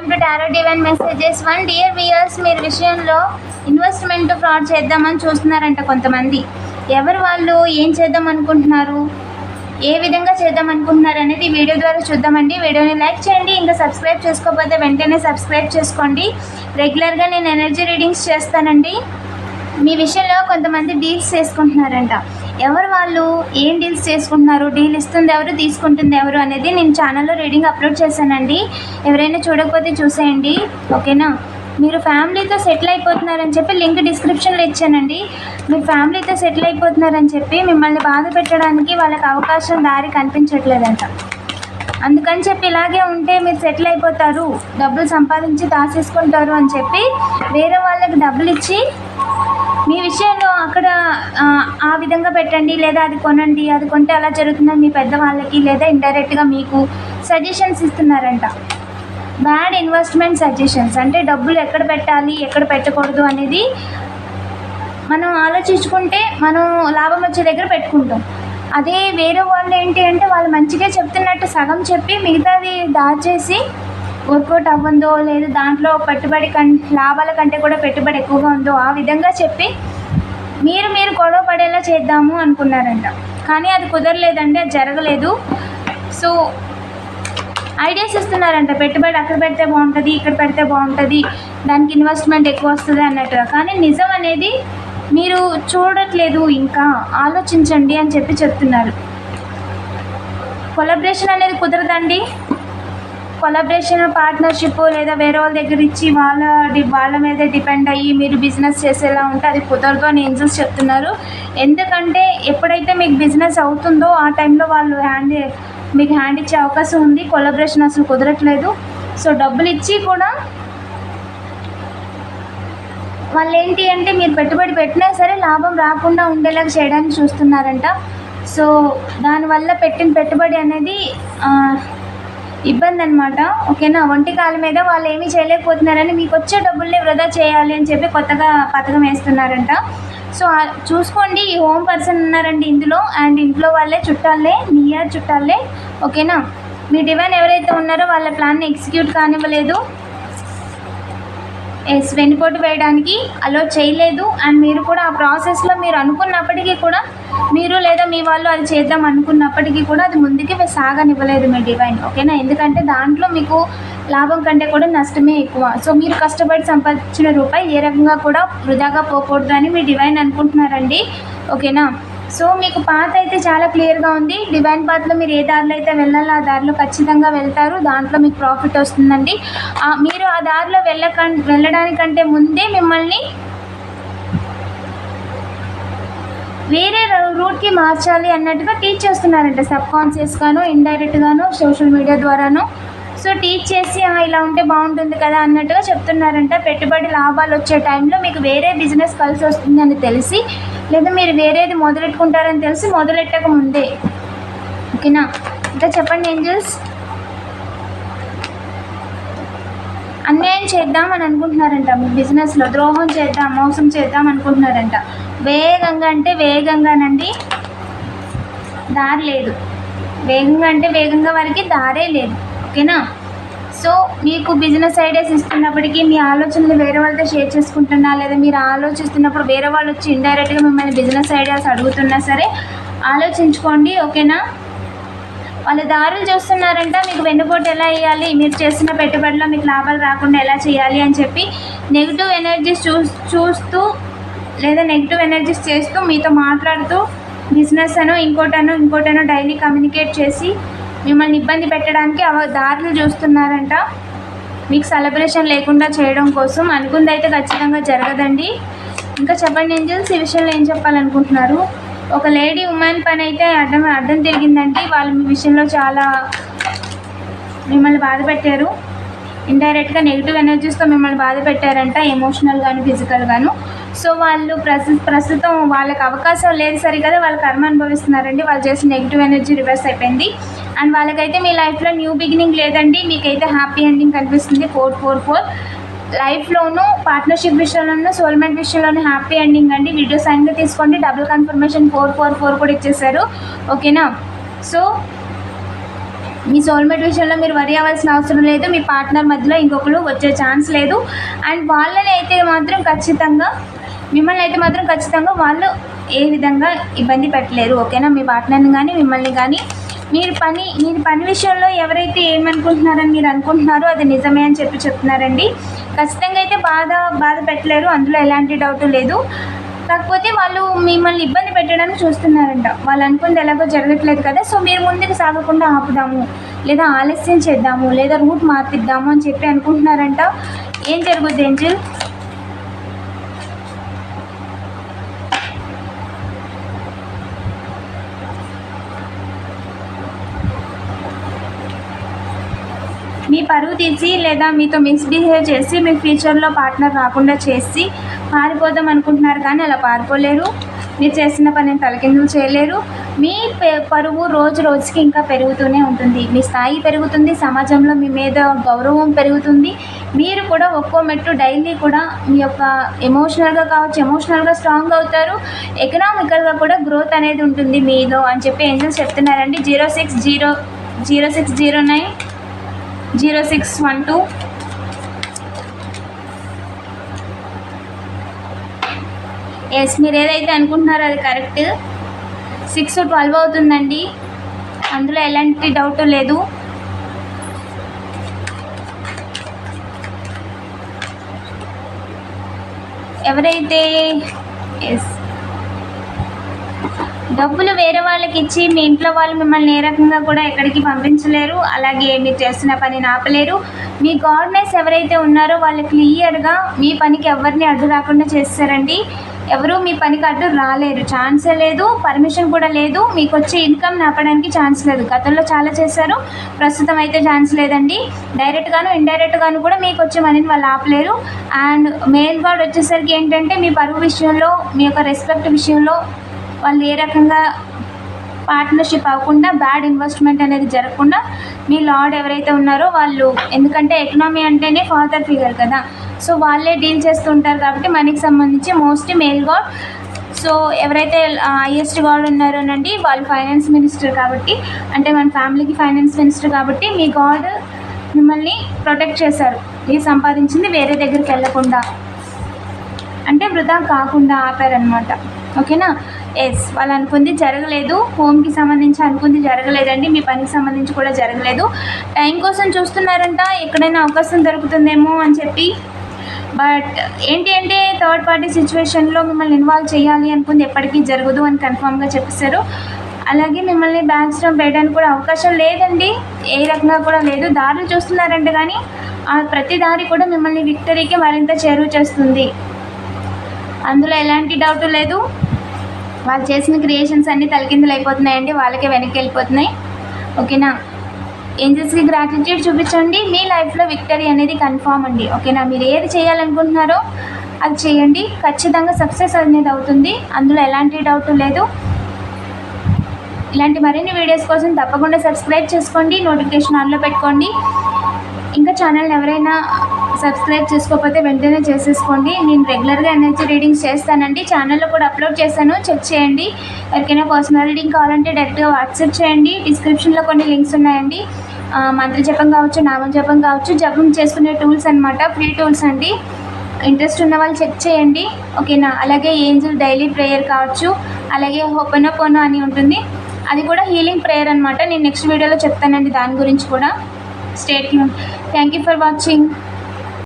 Welcome to tarot divine messages one dear viewers మీరు విషయంలో investment fraud చేద్దామని చూస్తున్నారంట కొంతమంది. ఎవరు వాళ్ళు? ఏం చేద్దాం అనుకుంటున్నారు? ఏ విధంగా చేద్దాం అనుకుంటున్నారు అనేది వీడియో ద్వారా చూద్దామండి. వీడియోని లైక్ చేయండి ఇంకా సబ్స్క్రైబ్ చేసుకోకపోతే వెంటనే సబ్స్క్రైబ్ చేసుకోండి. రెగ్యులర్గా నేను ఎనర్జీ రీడింగ్స్ చేస్తానండి. మీ విషయంలో కొంతమంది డీల్స్ చేసుకుంటున్నారంట. ఎవరు వాళ్ళు ఏం డీల్స్ చేసుకుంటున్నారు డీల్ ఇస్తుంది ఎవరు తీసుకుంటుంది ఎవరు అనేది నేను ఛానల్లో రీడింగ్ అప్లోడ్ చేశానండి. ఎవరైనా చూడకపోతే చూసేయండి. ఓకేనా మీరు ఫ్యామిలీతో సెటిల్ అయిపోతున్నారని చెప్పి లింక్ డిస్క్రిప్షన్లో ఇచ్చానండి. మీరు ఫ్యామిలీతో సెటిల్ అయిపోతున్నారని చెప్పి మిమ్మల్ని బాధ పెట్టడానికి వాళ్ళకి అవకాశం దారి కనిపించట్లేదంట. అందుకని చెప్పి ఇలాగే ఉంటే మీరు సెటిల్ అయిపోతారు. డబ్బులు సంపాదించి దాచేసుకుంటారు అని చెప్పి వేరే వాళ్ళకి డబ్బులు ఇచ్చి మీ విషయంలో అక్కడ ఆ, విధంగా పెట్టండి లేదా అది కొనండి అది కొంటే అలా జరుగుతుందని మీ పెద్దవాళ్ళకి లేదా ఇండైరెక్ట్గా మీకు సజెషన్స్ ఇస్తున్నారంట. బ్యాడ్ ఇన్వెస్ట్మెంట్ సజెషన్స్ అంటే డబ్బులు ఎక్కడ పెట్టాలి ఎక్కడ పెట్టకూడదు అనేది మనం ఆలోచించుకుంటే మనం లాభం వచ్చే దగ్గర పెట్టుకుంటాం. అదే వేరే వాళ్ళు ఏంటి అంటే వాళ్ళు మంచిగా చెప్తున్నట్టు సగం చెప్పి మిగతాది దాచేసి వర్కౌట్ అవ్వందో లేదు దాంట్లో పెట్టుబడి కం లాభాల కంటే కూడా పెట్టుబడి ఎక్కువగా ఉందో ఆ విధంగా చెప్పి మీరు మీరు గొడవ పడేలా చేద్దాము అనుకున్నారంట. కానీ అది కుదరలేదండి అది జరగలేదు. సో ఐడియాస్ ఇస్తున్నారంట పెట్టుబడి అక్కడ పెడితే బాగుంటుంది ఇక్కడ పెడితే బాగుంటుంది దానికి ఇన్వెస్ట్మెంట్ ఎక్కువ వస్తుంది అన్నట్టుగా. కానీ నిజం అనేది మీరు చూడట్లేదు ఇంకా ఆలోచించండి అని చెప్పి చెప్తున్నారు. కొలబరేషన్ అనేది కుదరదండి. కొలాబరేషన్ పార్ట్నర్షిప్ లేదా వేరే వాళ్ళ దగ్గర ఇచ్చి వాళ్ళ డి వాళ్ళ మీదే డిపెండ్ అయ్యి మీరు బిజినెస్ చేసేలా ఉంటే అది కుదరదు అని ఏంజల్స్ చెప్తున్నారు. ఎందుకంటే ఎప్పుడైతే మీకు బిజినెస్ అవుతుందో ఆ టైంలో వాళ్ళు హ్యాండ్ మీకు హ్యాండ్ ఇచ్చే అవకాశం ఉంది. కొలాబరేషన్ అసలు కుదరట్లేదు. సో డబ్బులు ఇచ్చి కూడా వాళ్ళు ఏంటి అంటే మీరు పెట్టుబడి పెట్టినా సరే లాభం రాకుండా ఉండేలాగా చేయడానికి చూస్తున్నారంట. సో దానివల్ల పెట్టిన పెట్టుబడి అనేది ఇబ్బంది అనమాట ఓకేనా? ఒంటి కాళ్ళ మీద వాళ్ళు ఏమీ చేయలేకపోతున్నారని మీకు వచ్చే డబ్బుల్ని వృధా చేయాలి అని చెప్పి కొత్తగా పథకం వేస్తున్నారంట. సో చూసుకోండి ఈ హోమ్ పర్సన్ ఉన్నారండి ఇందులో అండ్ ఇంట్లో వాళ్ళే చుట్టాలే నియర్ చుట్టాలే. ఓకేనా? మీ డివైన్ ఎవరైతే ఉన్నారో వాళ్ళ ప్లాన్ని ఎగ్జిక్యూట్ కానివ్వలేదు. ఎస్ వెనుకోటు వేయడానికి అలో చేయలేదు. అండ్ మీరు కూడా ఆ ప్రాసెస్లో మీరు అనుకున్నప్పటికీ కూడా మీరు లేదా మీ వాళ్ళు అది చేద్దాం అనుకున్నప్పటికీ కూడా అది ముందుకి సాగనివ్వలేదు మీ డివైన్ ఓకేనా? ఎందుకంటే దాంట్లో మీకు లాభం కంటే కూడా నష్టమే ఎక్కువ. సో మీరు కష్టపడి సంపాదించిన రూపాయి ఏ రకంగా కూడా వృధాగా పోకూడదు అని మీ డివైన్ అనుకుంటున్నారండి ఓకేనా? సో మీకు పాత అయితే చాలా క్లియర్గా ఉంది. డివైన్ పాత్లో మీరు ఏ దారిలో అయితే వెళ్ళాలో ఆ దారిలో ఖచ్చితంగా వెళ్తారు. దాంట్లో మీకు ప్రాఫిట్ వస్తుందండి. మీరు ఆ దారిలో వెళ్ళక వెళ్ళడానికంటే ముందే మిమ్మల్ని వేరే రూట్కి మార్చాలి అన్నట్టుగా టీచ్ చేస్తున్నారంట. సబ్ కాన్షియస్ గాను సోషల్ మీడియా ద్వారాను. సో టీచ్ చేసి ఇలా ఉంటే బాగుంటుంది కదా అన్నట్టుగా చెప్తున్నారంట. పెట్టుబడి లాభాలు వచ్చే టైంలో మీకు వేరే బిజినెస్ కలిసి వస్తుందని తెలిసి లేదా మీరు వేరేది మొదలెట్టుకుంటారని తెలిసి మొదలెట్టక ముందే. ఓకేనా? ఇంకా చెప్పండి ఏంజల్స్ అన్యాయం చేద్దాం అని అనుకుంటున్నారంట బిజినెస్లో ద్రోహం చేద్దాం మోసం చేద్దాం అనుకుంటున్నారంట. వేగంగా అంటే వేగంగానండి దారి లేదు. వేగంగా అంటే వేగంగా వారికి దారే లేదు. ఓకేనా? సో మీకు బిజినెస్ ఐడియాస్ ఇస్తున్నప్పటికీ మీ ఆలోచనలు వేరే వాళ్ళతో షేర్ చేసుకుంటున్నా లేదా మీరు ఆలోచిస్తున్నప్పుడు వేరే వాళ్ళు వచ్చి ఇండైరెక్ట్గా మిమ్మల్ని బిజినెస్ ఐడియాస్ అడుగుతున్నా సరే ఆలోచించుకోండి. ఓకేనా? వాళ్ళు దారులు చూస్తున్నారంట మీకు వెన్నుపోటు ఎలా వేయాలి? మీరు చేస్తున్న పెట్టుబడిలో మీకు లాభాలు రాకుండా ఎలా చేయాలి అని చెప్పి నెగిటివ్ ఎనర్జీస్ చూ చూస్తూ లేదా నెగిటివ్ ఎనర్జీస్ చేస్తూ మీతో మాట్లాడుతూ బిజినెస్ అనో ఇంకోటనో ఇంకోటనో డైలీ కమ్యూనికేట్ చేసి మిమ్మల్ని ఇబ్బంది పెట్టడానికి అవ దారులు చూస్తున్నారంట. మీకు సెలబ్రేషన్ లేకుండా చేయడం కోసం అనుకుంది అయితే ఖచ్చితంగా జరగదండి. ఇంకా చెప్పండి ఏంజల్స్ ఈ విషయంలో ఏం చెప్పాలనుకుంటున్నారు? ఒక లేడీ ఉమెన్ పని అయితే అడ్డం అడ్డం తిరిగిందండి వాళ్ళు మీ విషయంలో చాలా మిమ్మల్ని బాధ పెట్టారు. ఇండైరెక్ట్గా నెగిటివ్ ఎనర్జీస్తో మిమ్మల్ని బాధ పెట్టారంట ఎమోషనల్ గాను ఫిజికల్ గాను. సో వాళ్ళు ప్రస్తుతం వాళ్ళకి అవకాశం లేదు సరి కదా వాళ్ళ కర్మ అనుభవిస్తున్నారండి వాళ్ళు చేసిన నెగిటివ్ ఎనర్జీ రివర్స్ అయిపోయింది. అండ్ వాళ్ళకైతే మీ లైఫ్లో న్యూ బిగినింగ్ లేదండి మీకైతే హ్యాపీ ఎండింగ్ కనిపిస్తుంది ఫోర్ ఫోర్ ఫోర్ లైఫ్లోనూ పార్ట్నర్షిప్ విషయంలోనూ సోల్మెంట్ విషయంలోనూ హ్యాపీ ఎండింగ్ అండి. వీడియో సైన్గా తీసుకోండి. Double confirmation four four four కూడా ఇచ్చేసారు ఓకేనా సో మీ సోల్మేట్ విషయంలో మీరు వరి అవ్వాల్సిన అవసరం లేదు. మీ పార్ట్నర్ మధ్యలో ఇంకొకరు వచ్చే ఛాన్స్ లేదు. అండ్ వాళ్ళని అయితే మాత్రం ఖచ్చితంగా మిమ్మల్ని అయితే మాత్రం ఖచ్చితంగా వాళ్ళు ఏ విధంగా ఇబ్బంది పెట్టలేరు. ఓకేనా మీ పార్ట్నర్ని కానీ మిమ్మల్ని కానీ మీరు పని మీరు పని విషయంలో ఎవరైతే ఏమనుకుంటున్నారని మీరు అనుకుంటున్నారో అది నిజమే అని చెప్పి చెప్తున్నారండి. ఖచ్చితంగా అయితే బాధ బాధ పెట్టలేరు. అందులో ఎలాంటి డౌట్ లేదు. కాకపోతే వాళ్ళు మిమ్మల్ని ఇబ్బంది పెట్టడానికి చూస్తున్నారంట. వాళ్ళు అనుకుంది ఎలాగో జరగట్లేదు కదా సో మీరు ముందుకు సాగకుండా ఆపుదాము లేదా ఆలస్యం చేద్దాము లేదా రూట్ మార్పిద్దాము అని చెప్పి అనుకుంటున్నారంట. ఏం జరుగుద్ది ఏంజిల్? మీ పరువు తీసి లేదా మీతో మిస్బిహేవ్ చేసి మీ ఫ్యూచర్లో పార్ట్నర్ రాకుండా చేసి పారిపోదాం అనుకుంటున్నారు కానీ అలా పారిపోలేరు. మీరు చేసిన పనిని తలకిందులు చేయలేరు. మీ పరువు రోజు రోజుకి ఇంకా పెరుగుతూనే ఉంటుంది. మీ స్థాయి పెరుగుతుంది సమాజంలో మీ మీద గౌరవం పెరుగుతుంది. మీరు కూడా ఒక్కో మెట్టు డైలీ కూడా మీ యొక్క ఎమోషనల్గా కావచ్చు ఎమోషనల్గా స్ట్రాంగ్ అవుతారు. ఎకనామికల్గా కూడా గ్రోత్ అనేది ఉంటుంది మీలో అని చెప్పి ఏంజల్స్ చెప్తున్నారండి. Zero six zero zero six zero nine. Zero six one two. Yes మీరు ఏదైతే అనుకుంటున్నారో అది కరెక్ట్ సిక్స్ ట్వెల్వ్ అవుతుందండి. అందులో ఎలాంటి డౌట్ లేదు. ఎవరైతే ఎస్ డబ్బులు వేరే వాళ్ళకి ఇచ్చి మీ ఇంట్లో వాళ్ళు మిమ్మల్ని ఏ రకంగా కూడా ఎక్కడికి పంపించలేరు అలాగే మీరు చేస్తున్న పనిని ఆపలేరు మీ గార్డెన్స్ ఎవరైతే ఉన్నారో వాళ్ళు క్లియర్గా మీ పనికి ఎవరిని అడ్డు రాకుండా చేస్తారండి. ఎవరు మీ పనికి అడ్డు రాలేరు. ఛాన్సే లేదు పర్మిషన్ కూడా లేదు. మీకు వచ్చే ఇన్కమ్ ఆపడానికి ఛాన్స్ లేదు. గతంలో చాలా చేశారు ప్రస్తుతం అయితే ఛాన్స్ లేదండి. డైరెక్ట్గాను ఇండైరెక్ట్గాను కూడా మీకు వచ్చే మనీని వాళ్ళు ఆపలేరు. అండ్ మెయిన్ గార్డ్ వచ్చేసరికి ఏంటంటే మీ పరువు విషయంలో మీ యొక్క రెస్పెక్ట్ విషయంలో వాళ్ళు ఏ రకంగా పార్ట్నర్షిప్ అవ్వకుండా బ్యాడ్ ఇన్వెస్ట్మెంట్ అనేది జరగకుండా మీ లార్డ్ ఎవరైతే ఉన్నారో వాళ్ళు ఎందుకంటే ఎకనామీ అంటేనే ఫాదర్ ఫిగర్ కదా. సో వాళ్ళే డీల్ చేస్తుంటారు కాబట్టి మనకి సంబంధించి మోస్ట్లీ మేల్ గాడ్ సో ఎవరైతే హైయెస్ట్ గాడ్ ఉన్నారోనండి వాళ్ళు ఫైనాన్స్ మినిస్టర్ కాబట్టి అంటే మన ఫ్యామిలీకి ఫైనాన్స్ మినిస్టర్ కాబట్టి మీ గాడ్ మిమ్మల్ని ప్రొటెక్ట్ చేశారు. మీరు సంపాదించింది వేరే దగ్గరికి వెళ్ళకుండా. అంటే వృధా కాకుండా ఆపారనమాట ఓకేనా? ఎస్ వాళ్ళు అనుకుంది జరగలేదు. హోమ్కి సంబంధించి అనుకుంది జరగలేదండి. మీ పనికి సంబంధించి కూడా జరగలేదు. టైం కోసం చూస్తున్నారంట. ఎక్కడైనా అవకాశం దొరుకుతుందేమో అని చెప్పి. బట్ ఏంటి అంటే థర్డ్ పార్టీ సిచ్యువేషన్లో మిమ్మల్ని ఇన్వాల్వ్ చేయాలి అనుకుంది. ఎప్పటికీ జరగదు అని కన్ఫామ్గా చెప్పేశారు. అలాగే మిమ్మల్ని బ్యాక్ స్టాంప్ వేయడానికి కూడా అవకాశం లేదండి. ఏ రకంగా కూడా లేదు. దారులు చూస్తున్నారంటే కానీ ఆ ప్రతి దారి కూడా మిమ్మల్ని విక్టరీకి మరింత చేరువ చేస్తుంది. అందులో ఎలాంటి డౌట్ లేదు. వాళ్ళు చేసిన క్రియేషన్స్ అన్నీ తలకిందులు అయిపోతున్నాయండి. వాళ్ళకే వెనక్కి వెళ్ళిపోతున్నాయి. ఓకేనా? ఏంజెస్కి గ్రాటిట్యూడ్ చూపించండి. మీ లైఫ్లో విక్టరీ అనేది కన్ఫామ్ అండి. ఓకేనా? మీరు ఏది చేయాలనుకుంటున్నారో అది చేయండి. ఖచ్చితంగా సక్సెస్ అనేది అవుతుంది. అందులో ఎలాంటి డౌట్ లేదు. ఇలాంటి మరిన్ని వీడియోస్ కోసం తప్పకుండా సబ్స్క్రైబ్ చేసుకోండి. నోటిఫికేషన్ ఆన్లో పెట్టుకోండి. ఇంకా ఛానల్ని ఎవరైనా సబ్స్క్రైబ్ చేసుకోకపోతే వెంటనే చేసేసుకోండి. నేను రెగ్యులర్గా ఎనర్జీ రీడింగ్స్ చేస్తానండి. ఛానల్లో కూడా అప్లోడ్ చేశాను. చెక్ చేయండి. ఎవరికైనా పర్సనల్ రీడింగ్ కావాలంటే డైరెక్ట్గా వాట్సాప్ చేయండి. డిస్క్రిప్షన్లో కొన్ని లింక్స్ ఉన్నాయండి. ఆ, మంత్ర జపం కావచ్చు నామం జపం కావచ్చు జపం చేసుకునే టూల్స్ అనమాట ఫ్రీ టూల్స్ అండి. ఇంట్రెస్ట్ ఉన్న వాళ్ళు చెక్ చేయండి. ఓకేనా? అలాగే ఏంజిల్ డైలీ ప్రేయర్ కావచ్చు. అలాగే హోపనో పోనో అని ఉంటుంది. అది కూడా హీలింగ్ ప్రేయర్ అనమాట నేను నెక్స్ట్ వీడియోలో చెప్తానండి దాని గురించి కూడా. stay tuned. Thank you for watching.